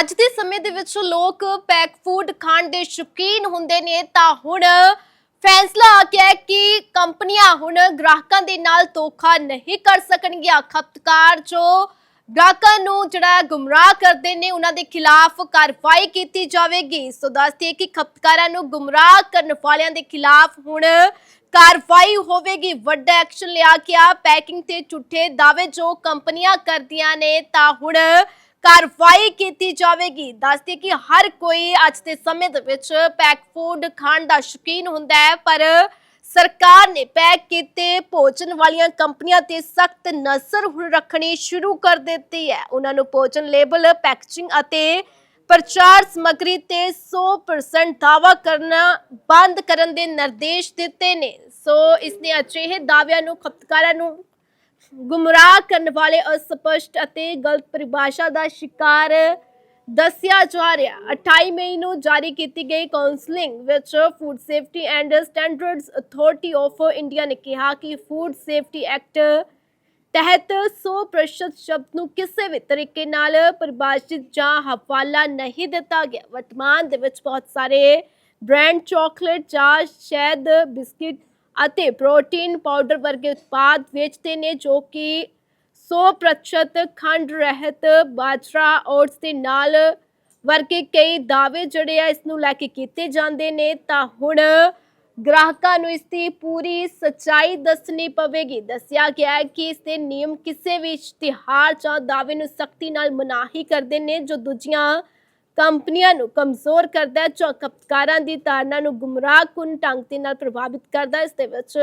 ਅੱਜ ਦੇ ਸਮੇਂ ਦੇ ਵਿੱਚ ਲੋਕ ਪੈਕ ਫੂਡ ਖਾਣ ਦੇ ਸ਼ੌਕੀਨ ਹੁੰਦੇ ਨੇ, ਤਾਂ ਹੁਣ ਫੈਸਲਾ ਆ ਗਿਆ ਕਿ ਕੰਪਨੀਆਂ ਹੁਣ ਗ੍ਰਾਹਕਾਂ ਦੇ ਨਾਲ ਧੋਖਾ ਨਹੀਂ ਕਰ ਸਕਣਗੀਆਂ। ਖਪਤਕਾਰ ਜੋ ਗ੍ਰਾਹਕਾਂ ਨੂੰ ਜਿਹੜਾ ਗੁੰਮਰਾਹ ਕਰਦੇ ਨੇ, ਉਹਨਾਂ ਦੇ ਖਿਲਾਫ ਕਾਰਵਾਈ ਕੀਤੀ ਜਾਵੇਗੀ। ਸੋ ਦੱਸਦੀ ਕਿ ਖਪਤਕਾਰਾਂ ਨੂੰ ਗੁੰਮਰਾਹ ਕਰਨ ਵਾਲਿਆਂ ਦੇ ਖਿਲਾਫ ਹੁਣ ਕਾਰਵਾਈ ਹੋਵੇਗੀ। ਵੱਡਾ ਐਕਸ਼ਨ ਲਿਆ ਗਿਆ। ਪੈਕਿੰਗ ਤੇ ਝੂਠੇ ਦਾਅਵੇ ਜੋ ਕੰਪਨੀਆਂ ਕਰਦੀਆਂ ਨੇ, ਤਾਂ ਹੁਣ ਕਾਰਵਾਈ ਕੀਤੀ ਜਾਵੇਗੀ। ਦੱਸਦੀ ਕਿ ਹਰ ਕੋਈ ਅੱਜ ਦੇ ਸਮੇਂ ਦੇ ਵਿੱਚ ਪੈਕ ਫੂਡ ਖਾਣ ਦਾ ਸ਼ੌਕੀਨ ਹੁੰਦਾ ਹੈ, ਪਰ ਸਰਕਾਰ ਨੇ ਪੈਕ ਕੀਤੇ ਭੋਜਨ ਵਾਲੀਆਂ ਕੰਪਨੀਆਂ ਤੇ ਸਖਤ ਨਜ਼ਰ ਹੁਣ ਰੱਖਣੀ ਸ਼ੁਰੂ ਕਰ ਦਿੱਤੀ ਹੈ। ਉਹਨਾਂ ਨੂੰ ਭੋਜਨ ਲੇਬਲ ਪੈਕੇਜਿੰਗ ਅਤੇ ਪ੍ਰਚਾਰ ਸਮੱਗਰੀ ਤੇ 100% ਦਾਵਾ ਕਰਨਾ, ਬੰਦ ਕਰਨ ਦੇ ਨਿਰਦੇਸ਼ ਦਿੱਤੇ ਨੇ। ਸੋ ਇਸ ਨੇ ਅਜਿਹੇ ਦਾਅਵਿਆਂ ਨੂੰ ਖਪਤਕਾਰਾਂ ਨੂੰ ਗੁੰਮਰਾਹ ਕਰਨ ਵਾਲੇ ਅਸਪਸ਼ਟ ਅਤੇ ਗਲਤ ਪਰਿਭਾਸ਼ਾ ਦਾ ਸ਼ਿਕਾਰ ਦੱਸਿਆ ਜਾ ਰਿਹਾ। 28 ਮਈ ਨੂੰ ਜਾਰੀ ਕੀਤੀ ਗਈ ਕਾਉਂਸਲਿੰਗ ਵਿੱਚ food safety and standards authority of India ਨੇ ਕਿਹਾ ਕਿ ਫੂਡ ਸੇਫਟੀ ਐਕਟ ਤਹਿਤ 100% ਸ਼ਬਦ ਨੂੰ ਕਿਸੇ ਵੀ ਤਰੀਕੇ ਨਾਲ ਪਰਿਭਾਸ਼ਿਤ ਜਾਂ ਹਵਾਲਾ ਨਹੀਂ ਦਿੱਤਾ ਗਿਆ। ਵਰਤਮਾਨ ਦੇ ਵਿੱਚ ਬਹੁਤ ਸਾਰੇ ਬ੍ਰਾਂਡ ਚਾਕਲੇਟ ਜਾਂ ਸ਼ਹਿਦ ਬਿਸਕਿਟ ਅਤੇ ਪ੍ਰੋਟੀਨ ਪਾਊਡਰ ਵਰਗੇ ਉਤਪਾਦ ਵੇਚਦੇ ਨੇ ਜੋ ਕਿ 100% ਖੰਡ ਰਹਿਤ ਬਾਜਰਾ ਓਟਸ ਦੇ ਨਾਲ ਵਰਗੇ ਕਈ ਦਾਅਵੇ ਜਿਹੜੇ ਆ ਇਸ ਨੂੰ ਲੈ ਕੇ ਕੀਤੇ ਜਾਂਦੇ ਨੇ। ਤਾਂ ਹੁਣ ਗ੍ਰਾਹਕਾਂ ਨੂੰ ਇਸ ਦੀ ਪੂਰੀ ਸੱਚਾਈ ਦੱਸਣੀ ਪਵੇਗੀ। ਦੱਸਿਆ ਗਿਆ ਹੈ ਕਿ ਇਸ ਦੇ ਨਿਯਮ ਕਿਸੇ ਵੀ ਇਸ਼ਤਿਹਾਰ ਜਾਂ ਦਾਅਵੇ ਨੂੰ ਸਖਤੀ ਨਾਲ ਮਨਾਹੀ ਕਰਦੇ ਨੇ, ਜੋ ਦੂਜੀਆਂ ਕੰਪਨੀਆਂ ਨੂੰ ਕਮਜ਼ੋਰ ਕਰਦਾ ਹੈ ਜੋ ਖਪਤਕਾਰਾਂ ਦੀ ਧਾਰਨਾ ਨੂੰ ਗੁੰਮਰਾਹਕੁੰਨ ਢੰਗ ਦੇ ਨਾਲ ਪ੍ਰਭਾਵਿਤ ਕਰਦਾ ਇਸ ਦੇ ਵਿੱਚ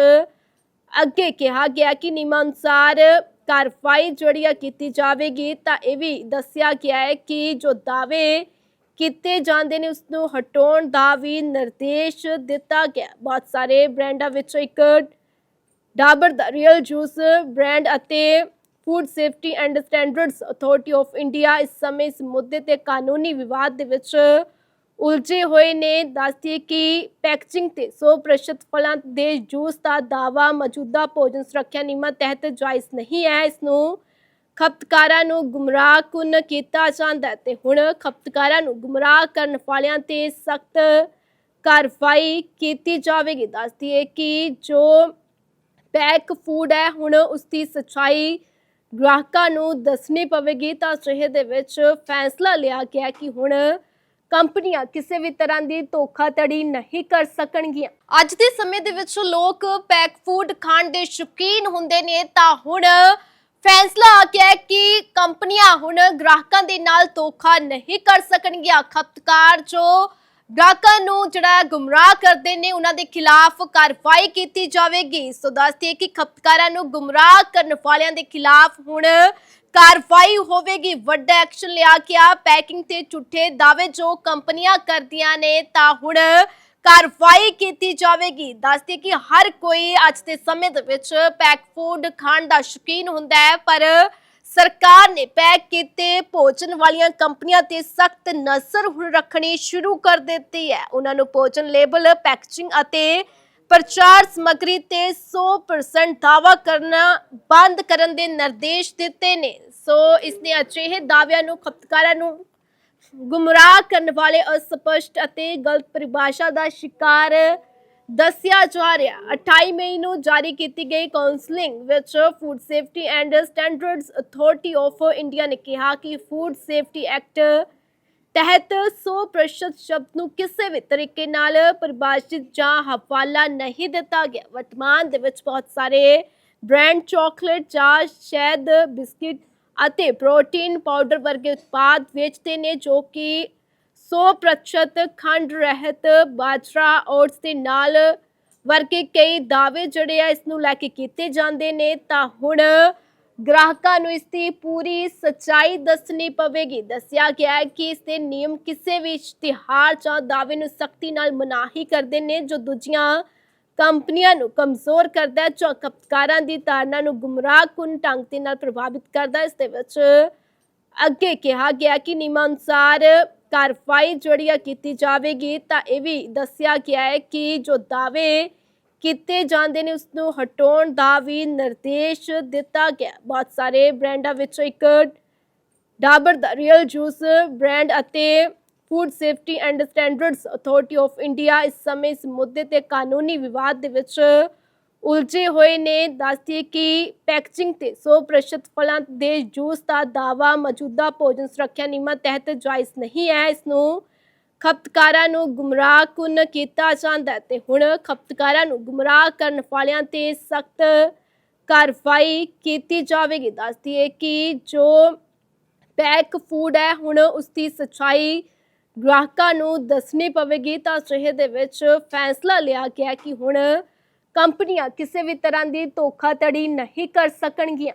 ਅੱਗੇ ਕਿਹਾ ਗਿਆ ਕਿ ਨਿਯਮਾਂ ਅਨੁਸਾਰ ਕਾਰਵਾਈ ਜਿਹੜੀ ਆ ਕੀਤੀ ਜਾਵੇਗੀ, ਤਾਂ ਇਹ ਵੀ ਦੱਸਿਆ ਗਿਆ ਹੈ ਕਿ ਜੋ ਦਾਅਵੇ ਕੀਤੇ ਜਾਂਦੇ ਨੇ ਉਸ ਨੂੰ ਹਟਾਉਣ ਦਾ ਵੀ ਨਿਰਦੇਸ਼ ਦਿੱਤਾ ਗਿਆ। ਬਹੁਤ ਸਾਰੇ ਬ੍ਰਾਂਡਾਂ ਵਿੱਚੋਂ ਇੱਕ ਡਾਬਰ ਦਾ ਰੀਅਲ ਜੂਸ ਬ੍ਰਾਂਡ ਅਤੇ food safety and standards authority of India ਇਸ ਸਮੇਂ ਇਸ ਮੁੱਦੇ ਤੇ ਕਾਨੂੰਨੀ ਵਿਵਾਦ ਦੇ ਵਿੱਚ ਉਲਝੇ ਹੋਏ ਨੇ। ਦੱਸਦੀ ਕਿ ਪੈਕੇਜਿੰਗ ਤੇ 100% ਫਲਾਂ ਦੇ ਜੂਸ ਦਾ ਦਾਵਾ ਮੌਜੂਦਾ ਭੋਜਨ ਸੁਰੱਖਿਆ ਨਿਯਮਾਂ ਤਹਿਤ ਜਾਇਜ਼ ਨਹੀਂ ਹੈ। ਇਸ ਨੂੰ ਖਪਤਕਾਰਾਂ ਨੂੰ ਗੁੰਮਰਾਹ ਕੁਨ ਕੀਤਾ ਜਾਂਦਾ ਹੈ ਤੇ ਹੁਣ ਖਪਤਕਾਰਾਂ ਨੂੰ ਗੁੰਮਰਾਹ ਕਰਨ ਵਾਲਿਆਂ ਤੇ ਸਖਤ ਕਾਰਵਾਈ ਕੀਤੀ ਜਾਵੇਗੀ। ਦੱਸਦੀ ਹੈ ਕਿ ਜੋ ਪੈਕ ਫੂਡ ਹੈ, ਹੁਣ ਉਸ ਦੀ ਸੱਚਾਈ ਗ੍ਰਾਹਕਾਂ ਨੂੰ ਦੱਸਣੀ ਪਵੇਗੀ ਤਾਂ ਅਜਿਹੇ ਦੇ ਵਿੱਚ ਫੈਸਲਾ ਲਿਆ ਗਿਆ ਕਿ ਹੁਣ ਕੰਪਨੀਆਂ ਕਿਸੇ ਵੀ ਤਰ੍ਹਾਂ ਦੀ ਧੋਖਾਧੜੀ ਨਹੀਂ ਕਰ ਸਕਣਗੀਆਂ। ਅੱਜ ਦੇ ਸਮੇਂ ਦੇ ਵਿੱਚ ਲੋਕ ਪੈਕ ਫੂਡ ਖਾਣ ਦੇ ਸ਼ੌਕੀਨ ਹੁੰਦੇ ਨੇ ਤਾਂ ਹੁਣ ਫੈਸਲਾ ਆ ਗਿਆ ਕਿ ਕੰਪਨੀਆਂ ਹੁਣ ਗ੍ਰਾਹਕਾਂ ਦੇ ਨਾਲ ਧੋਖਾ ਨਹੀਂ ਕਰ ਸਕਣਗੀਆਂ। ਖਪਤਕਾਰ ਜੋ ਗ੍ਰਾਹਕਾਂ ਨੂੰ ਜਿਹੜਾ ਗੁੰਮਰਾਹ ਕਰਦੇ ਨੇ, ਉਹਨਾਂ ਦੇ ਖਿਲਾਫ ਕਾਰਵਾਈ ਕੀਤੀ ਜਾਵੇਗੀ। ਸੋ ਦੱਸਦੀ ਕਿ ਖਪਤਕਾਰਾਂ ਨੂੰ ਗੁੰਮਰਾਹ ਕਰਨ ਵਾਲਿਆਂ ਦੇ ਖਿਲਾਫ ਹੁਣ ਕਾਰਵਾਈ ਹੋਵੇਗੀ। ਵੱਡਾ ਐਕਸ਼ਨ ਲਿਆ ਗਿਆ ਪੈਕਿੰਗ ਤੇ ਝੂਠੇ ਦਾਅਵੇ ਜੋ ਕੰਪਨੀਆਂ ਕਰਦੀਆਂ ਨੇ, ਤਾਂ ਹੁਣ ਕਾਰਵਾਈ ਕੀਤੀ ਜਾਵੇਗੀ। ਦੱਸਦੀ ਕਿ ਹਰ ਕੋਈ ਅੱਜ ਦੇ ਸਮੇਂ ਦੇ ਵਿੱਚ ਪੈਕ ਫੂਡ ਖਾਣ ਦਾ ਸ਼ੌਕੀਨ ਹੁੰਦਾ ਹੈ, ਪਰ ਸਰਕਾਰ ਨੇ ਪੈਕ ਕੀਤੇ ਭੋਜਨ ਵਾਲੀਆਂ ਕੰਪਨੀਆਂ ਤੇ ਸਖਤ ਨਜ਼ਰ ਹੁਣ ਰੱਖਣੀ ਸ਼ੁਰੂ ਕਰ ਦਿੱਤੀ ਹੈ। ਉਹਨਾਂ ਨੂੰ ਭੋਜਨ ਲੇਬਲ, ਪੈਕੇਜਿੰਗ ਅਤੇ ਪ੍ਰਚਾਰ ਸਮੱਗਰੀ ਤੇ 100% ਦਾਵਾ ਕਰਨਾ ਬੰਦ ਕਰਨ ਦੇ ਨਿਰਦੇਸ਼ ਦਿੱਤੇ ਨੇ। ਸੋ ਇਸ ਨੇ ਅਜਿਹੇ ਦਾਅਵਿਆਂ ਨੂੰ ਖਪਤਕਾਰਾਂ ਨੂੰ ਗੁੰਮਰਾਹ ਕਰਨ ਵਾਲੇ ਅਸਪਸ਼ਟ ਅਤੇ ਗਲਤ ਪਰਿਭਾਸ਼ਾ ਦਾ ਸ਼ਿਕਾਰ ਦੱਸਿਆ ਜਾ ਰਿਹਾ। 28 ਮਈ ਨੂੰ ਜਾਰੀ ਕੀਤੀ ਗਈ ਕਾਉਂਸਲਿੰਗ ਵਿੱਚ food safety and standards authority of India ਨੇ ਕਿਹਾ ਕਿ ਫੂਡ ਸੇਫਟੀ ਐਕਟ ਤਹਿਤ 100% ਸ਼ਬਦ ਨੂੰ ਕਿਸੇ ਵੀ ਤਰੀਕੇ ਨਾਲ ਪਰਿਭਾਸ਼ਿਤ ਜਾਂ ਹਵਾਲਾ ਨਹੀਂ ਦਿੱਤਾ ਗਿਆ। ਵਰਤਮਾਨ ਦੇ ਵਿੱਚ ਬਹੁਤ ਸਾਰੇ ਬ੍ਰਾਂਡ ਚਾਕਲੇਟ ਜਾਂ ਸ਼ਹਿਦ, ਬਿਸਕਿਟ ਅਤੇ ਪ੍ਰੋਟੀਨ ਪਾਊਡਰ ਵਰਗੇ ਉਤਪਾਦ ਵੇਚਦੇ ਨੇ ਜੋ ਕਿ 100% ਖੰਡ ਰਹਿਤ ਬਾਜਰਾ ਓਟਸ ਦੇ ਨਾਲ ਵਰਗੇ ਕਈ ਦਾਅਵੇ ਜਿਹੜੇ ਆ ਇਸ ਨੂੰ ਲੈ ਕੇ ਕੀਤੇ ਜਾਂਦੇ ਨੇ, ਤਾਂ ਹੁਣ ਗ੍ਰਾਹਕਾਂ ਨੂੰ ਇਸ ਦੀ ਪੂਰੀ ਸੱਚਾਈ ਦੱਸਣੀ ਪਵੇਗੀ। ਦੱਸਿਆ ਗਿਆ ਹੈ ਕਿ ਇਸ ਦੇ ਨਿਯਮ ਕਿਸੇ ਵੀ ਇਸ਼ਤਿਹਾਰ ਜਾਂ ਦਾਅਵੇ ਨੂੰ ਸਖਤੀ ਨਾਲ ਮਨਾਹੀ ਕਰਦੇ ਨੇ, ਜੋ ਦੂਜੀਆਂ ਕੰਪਨੀਆਂ ਨੂੰ ਕਮਜ਼ੋਰ ਕਰਦਾ ਹੈ, ਜੋ ਖਪਤਕਾਰਾਂ ਦੀ ਧਾਰਨਾ ਨੂੰ ਗੁੰਮਰਾਹਕੁਨ ਢੰਗ ਦੇ ਨਾਲ ਪ੍ਰਭਾਵਿਤ ਕਰਦਾ ਹੈ। ਇਸ ਦੇ ਵਿੱਚ ਅੱਗੇ ਕਿਹਾ ਗਿਆ ਕਿ ਨਿਯਮਾਂ ਅਨੁਸਾਰ ਕਾਰਵਾਈ ਜਿਹੜੀ ਆ ਕੀਤੀ ਜਾਵੇਗੀ, ਤਾਂ ਇਹ ਵੀ ਦੱਸਿਆ ਗਿਆ ਹੈ ਕਿ ਜੋ ਦਾਅਵੇ ਕੀਤੇ ਜਾਂਦੇ ਨੇ ਉਸ ਨੂੰ ਹਟਾਉਣ ਦਾ ਵੀ ਨਿਰਦੇਸ਼ ਦਿੱਤਾ ਗਿਆ ਬਹੁਤ ਸਾਰੇ ਬ੍ਰਾਂਡਾਂ ਵਿੱਚੋਂ ਇੱਕ ਡਾਬਰ ਦਾ ਰੀਅਲ ਜੂਸ ਬ੍ਰਾਂਡ ਅਤੇ food safety and standards authority of India ਇਸ ਸਮੇਂ ਇਸ ਮੁੱਦੇ ਤੇ ਕਾਨੂੰਨੀ ਵਿਵਾਦ ਦੇ ਵਿੱਚ ਉਲਝੇ ਹੋਏ ਨੇ। ਦੱਸਦੀ ਕਿ ਪੈਕੇਜਿੰਗ ਤੇ 100% ਫਲਾਂ ਦੇ ਜੂਸ ਦਾ ਦਾਵਾ ਮੌਜੂਦਾ ਭੋਜਨ ਸੁਰੱਖਿਆ ਨਿਯਮਾਂ ਤਹਿਤ ਜਾਇਜ਼ ਨਹੀਂ ਹੈ। ਇਸ ਨੂੰ ਖਪਤਕਾਰਾਂ ਨੂੰ ਗੁੰਮਰਾਹ ਕੁਨ ਕੀਤਾ ਜਾਂਦਾ ਹੈ ਤੇ ਹੁਣ ਖਪਤਕਾਰਾਂ ਨੂੰ ਗੁੰਮਰਾਹ ਕਰਨ ਵਾਲਿਆਂ ਤੇ ਸਖਤ ਕਾਰਵਾਈ ਕੀਤੀ ਜਾਵੇਗੀ। ਦੱਸਦੀ ਹੈ ਕਿ ਜੋ ਪੈਕ ਫੂਡ ਹੈ, ਹੁਣ ਉਸ ਦੀ ਸੱਚਾਈ ਗ੍ਰਾਹਕਾਂ ਨੂੰ ਦੱਸਣੀ ਪਵੇਗੀ ਤਾਂ ਅਜਿਹੇ ਦੇ ਵਿੱਚ ਫੈਸਲਾ ਲਿਆ ਗਿਆ ਕਿ ਹੁਣ ਕੰਪਨੀਆਂ ਕਿਸੇ ਵੀ ਤਰ੍ਹਾਂ ਦੀ ਧੋਖਾਧੜੀ ਨਹੀਂ ਕਰ ਸਕਣਗੀਆਂ।